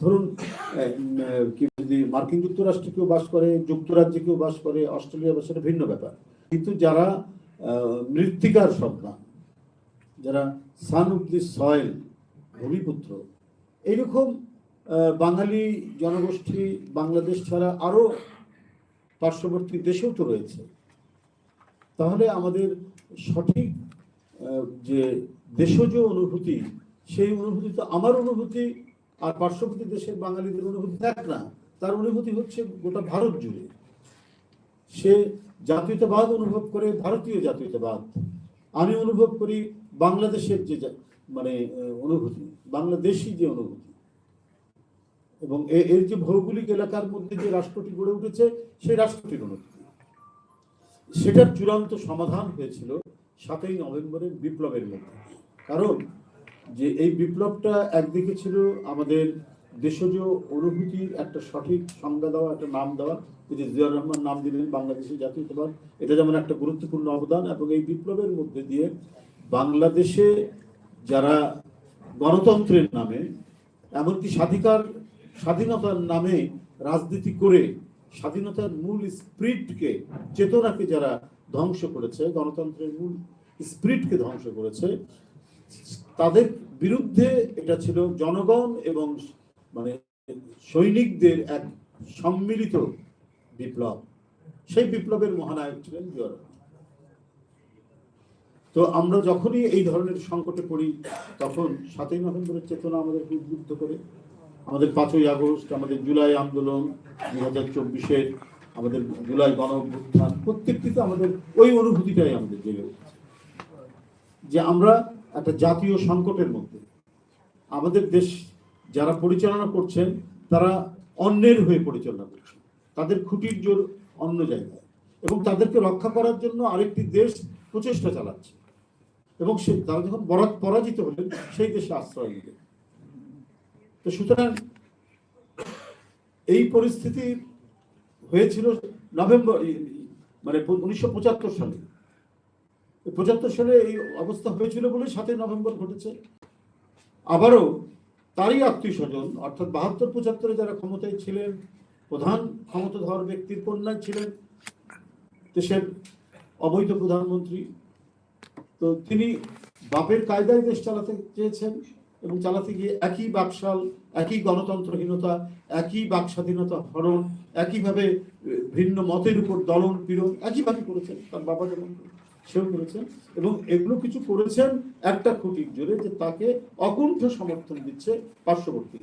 ধরুন যদি মার্কিন যুক্তরাষ্ট্রে কেউ বাস করে, যুক্তরাজ্যে কেউ বাস করে, অস্ট্রেলিয়া বাস ভিন্ন ব্যাপার। কিন্তু যারা মৃত্তিকার সন্তান, যারা সান অফ দি সয়েল ভূমিপুত্র, এইরকম বাঙালি জনগোষ্ঠী বাংলাদেশ ছাড়া আরও পার্শ্ববর্তী দেশেও তো রয়েছে। তাহলে আমাদের সঠিক যে দেশজ অনুভূতি, সেই অনুভূতি তো আমার অনুভূতি আর পার্শ্ববর্তী দেশের বাঙালিদের অনুভূতি এক না, তার অনুভূতি হচ্ছে গোটা ভারত জুড়ে। সে জাতীয়তাবাদ অনুভব করে ভারতীয় জাতীয়তাবাদ। আমি অনুভব করি বাংলাদেশের যে মানে অনুভূতি, বাংলাদেশি যে অনুভূতি। এবং এর যে ভৌগোলিক এলাকার মধ্যে যে রাষ্ট্রটি গড়ে উঠেছে, সেই রাষ্ট্রটির অনুভূতি। সেটার চূড়ান্ত সমাধান হয়েছিল সাতই নভেম্বরের বিপ্লবের মধ্যে। কারণ যে এই বিপ্লবটা একদিকে ছিল আমাদের দেশজ অনুভূতির একটা সঠিক সংজ্ঞা দেওয়া, একটা নাম দেওয়া যে জিয়াউর রহমান নাম দিলেন বাংলাদেশের জাতীয়তাবাদ এটা যেমন একটা গুরুত্বপূর্ণ অবদান এবং এই বিপ্লবের মধ্যে দিয়ে বাংলাদেশে যারা গণতন্ত্রের নামে, এমনকি স্বাধিকার, স্বাধীনতার নামে রাজনীতি করে স্বাধীনতার মূল স্প্রিটকে, চেতনাকে যারা ধ্বংস করেছে, গণতন্ত্রের মূল স্প্রিটকে ধ্বংস করেছে তাদের বিরুদ্ধে এটা ছিল জনগণ এবং মানে সৈনিকদের এক সম্মিলিত বিপ্লব। সেই বিপ্লবের মহানায়ক ছিলেন জিয়াউর তো আমরা যখনই এই ধরনের সংকটে পড়ি, তখন সাতই নভেম্বরের চেতনা আমাদেরকে উদ্বুদ্ধ করে। আমাদের পাঁচই আগস্ট, আমাদের জুলাই আন্দোলন দুই হাজার চব্বিশের আমাদের জুলাই গণ প্রত্যেকটিতে আমাদের ওই অনুভূতিটাই আমাদের জেগে উঠেছে। যে আমরা একটা জাতীয় সংকটের মধ্যে। আমাদের দেশ যারা পরিচালনা করছেন, তারা অন্যের হয়ে পরিচালনা করছেন। তাদের খুঁটির জোর অন্য জায়গায়। এবং তাদেরকে রক্ষা করার জন্য আরেকটি দেশ প্রচেষ্টা চালাচ্ছে। এবং সে, তারা যখন পরাজিত হলেন, সেই দেশে আশ্রয় নিলেন। তো সুতরাং এই পরিস্থিতি হয়েছিল নভেম্বর মানে উনিশশো পঁচাত্তর সালে। পঁচাত্তর সালে এই অবস্থা হয়েছিল বলে সাতই নভেম্বর ঘটেছে। আবারও তারই আত্মীয় স্বজন, অর্থাৎ বাহাত্তর, পঁচাত্তরে যারা ক্ষমতায় ছিলেন, প্রধান ক্ষমতাধর ব্যক্তির কন্যায় ছিলেন দেশের অবৈধ প্রধানমন্ত্রী। তো তিনি বাপের কায়দায় দেশ চালাতে চেয়েছেন এবং চালাতে গিয়ে একই বাকশাল, একই গণতন্ত্রহীনতা, একই বাক স্বাধীনতা হরণ, একইভাবে ভিন্ন মতের উপর দলন পীড়ন একইভাবে করেছেন তার বাবা যেমন। সেও করেছেন এবং এগুলো কিছু করেছেন একটা খুঁটির জোরে যে তাকে অকুণ্ঠ সমর্থন দিচ্ছে পার্শ্ববর্তী